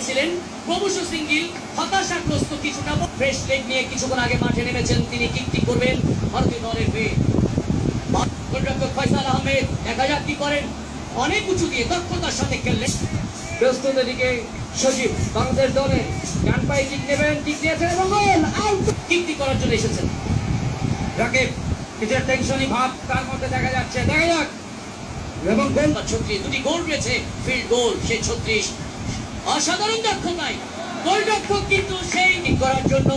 ছিলেন প্রভুষ সিঙ্গিল, হতাশাগ্রস্ত কিছুটা ফ্রেশ লেগ নিয়ে কিছুক্ষণ আগে মাঠে নেমেছেন তিনি। কিকটি করবেন ভারতীয় দলের হয়ে। ফয়সাল আহমেদ, দেখা যাক কি করেন। অনেক উঁচু দিয়ে দক্ষতার সাথে খেললেন। প্রস্তুত এদিকে সজীব বাংলাদেশ দলে। কিক নেবেন কিক এবং গোল। কিকটি করার জন্য এসেছেন। রাকিব টেনশনই ভাব, তার মধ্যে দেখা যাচ্ছে। দেখা যাক। এবং গোল ছত্রিশ, দুটি গোল রয়েছে ফিল্ড গোল সেই ছত্রিশ। অসাধারণ দক্ষতায় গোলরক্ষক কিন্তু সেই ঠিক করার জন্য।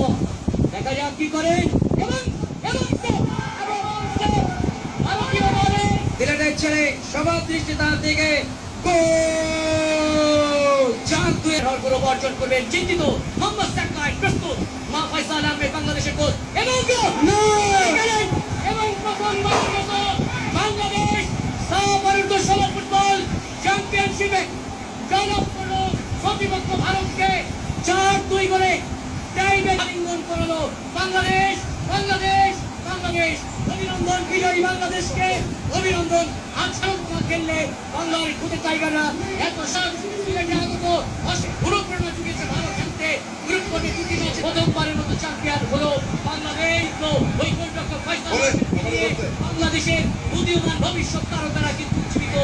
দেখা যাক কি করে। এবং দিলেটের ছেলে সবার দৃষ্টি তার দিকে। গোল! চার দুই হওয়ার পুরো অর্জন করবেন চিন্তিত মোহাম্মদ সাক্কাই প্রস্তুত। মা ফয়সাল আহমেদ বাংলাদেশের কোচ। এবং! এবং বাংলাদেশ ফুটবল চ্যাম্পিয়নশিপে প্রতিপক্ষ ভারতকে চার দুই করে টাইমে আলিঙ্গন করল। বাংলাদেশ বাংলাদেশ বাংলাদেশ। অভিনন্দন বিজয়ী বাংলাদেশকে। অভিনন্দন আজকে খেললে বাংলার খুদে টাইগাররা এত সাত সিলেটে আগত অনুপ্রেরণা জুগিয়েছে ভারত খেলতে গ্রুপ পর্বে দুটি ম্যাচে প্রথমবারের মতো চ্যাম্পিয়ন হলো বাংলাদেশ। তো ওই গোলরক্ষক বাংলাদেশের উদীয়মান ভবিষ্যৎ তারকারা কিন্তু জীবিত